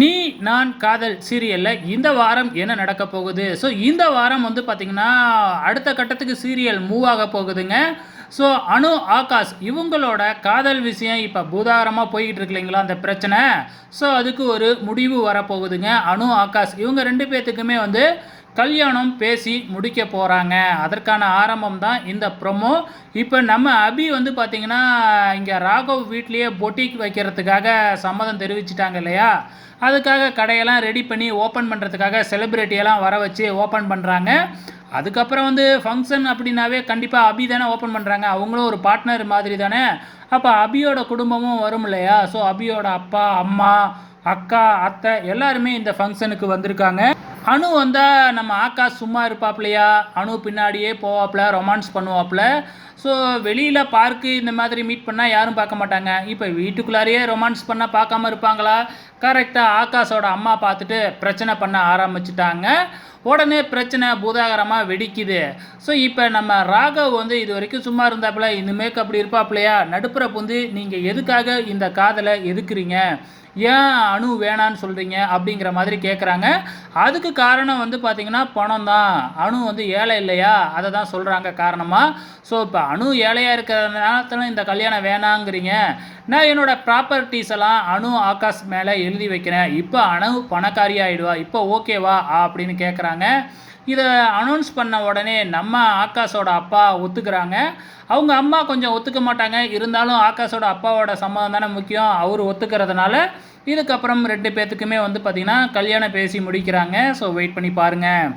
நீ நான் காதல் சீரியலில் இந்த வாரம் என்ன நடக்க போகுது? ஸோ இந்த வாரம் வந்து பார்த்திங்கன்னா அடுத்த கட்டத்துக்கு சீரியல் மூவ் ஆக போகுதுங்க. ஸோ அணு ஆகாஷ் இவங்களோட காதல் விஷயம் இப்போ பூதாகரமாக போய்கிட்டு இருக்கு இல்லைங்களா அந்த பிரச்சனை? ஸோ அதுக்கு ஒரு முடிவு வரப்போகுதுங்க. அணு ஆகாஷ் இவங்க ரெண்டு பேர்த்துக்குமே வந்து கல்யாணம் பேசி முடிக்க போகிறாங்க அதற்கான ஆரம்பம் தான் இந்த ப்ரொமோ இப்போ நம்ம அபி வந்து பார்த்திங்கன்னா இங்கே ராகவ் வீட்லேயே பொட்டிக் வைக்கிறதுக்காக சம்மதம் தெரிவிச்சிட்டாங்க இல்லையா? அதுக்காக கடையெல்லாம் ரெடி பண்ணி ஓப்பன் பண்ணுறதுக்காக செலிப்ரிட்டியெல்லாம் வர வச்சு ஓப்பன் பண்ணுறாங்க அதுக்கப்புறம் வந்து ஃபங்க்ஷன் அப்படின்னாவே கண்டிப்பாக அபி தானே ஓப்பன் பண்ணுறாங்க அவங்களும் ஒரு பார்ட்னர் மாதிரி தானே. அப்போ அபியோட குடும்பமும் வரும் இல்லையா? ஸோ அபியோட அப்பா அம்மா அக்கா அத்தை எல்லாருமே இந்த ஃபங்க்ஷனுக்கு வந்திருக்காங்க. அணு வந்தால் நம்ம ஆகாஷ் சும்மா இருப்பாப்லையா? அணு பின்னாடியே போவாப்புல ரொமான்ஸ் பண்ணுவாப்புல ஸோ வெளியில் பார்க்கு இந்த மாதிரி மீட் பண்ணால் யாரும் பார்க்க மாட்டாங்க. இப்போ வீட்டுக்குள்ளாரையே ரொமான்ஸ் பண்ணால் பார்க்காம இருப்பாங்களா? கரெக்டாக ஆகாஷோட அம்மா பார்த்துட்டு பிரச்சனை பண்ண ஆரம்பிச்சிட்டாங்க. உடனே பிரச்சனை பூதாகரமாக வெடிக்குது. ஸோ இப்போ நம்ம ராகவ் வந்து இது வரைக்கும் சும்மா இருந்தாப்புல இனிமேக்கு அப்படி இருப்பாப்லையா நடுப்புற வந்து நீங்கள் எதுக்காக இந்த காதலை எதுக்குறீங்க? ஏன் அணு வேணான்னு சொல்கிறீங்க அப்படிங்கிற மாதிரி கேட்குறாங்க அதுக்கு காரணம் வந்து பார்த்திங்கன்னா பணம் தான். அணு வந்து ஏழை இல்லையா? அதை தான் சொல்கிறாங்க காரணமாக ஸோ இப்போ அணு ஏழையாக இருக்கிறதுனால இந்த கல்யாணம் வேணாங்கிறீங்க. நான் என்னோடய ப்ராப்பர்ட்டிஸ் எல்லாம் அணு ஆகாஷ் மேலே எழுதி வைக்கிறேன். இப்போ அணு பணக்காரி ஆகிடுவா இப்போ ஓகேவா அப்படின்னு கேட்குறாங்க இதை அனௌன்ஸ் பண்ண உடனே நம்ம ஆகாஷோட அப்பா ஒத்துக்கிறாங்க. அவங்க அம்மா கொஞ்சம் ஒத்துக்க மாட்டாங்க. இருந்தாலும் ஆகாஷோட அப்பாவோட சம்மதம் தானே முக்கியம். அவர் ஒத்துக்கிறதுனால இதுக்கப்புறம் ரெண்டு பேர்த்துக்குமே வந்து பார்த்திங்கன்னா கல்யாணம் பேசி முடிக்கிறாங்க. ஸோ வெயிட் பண்ணி பாருங்கள்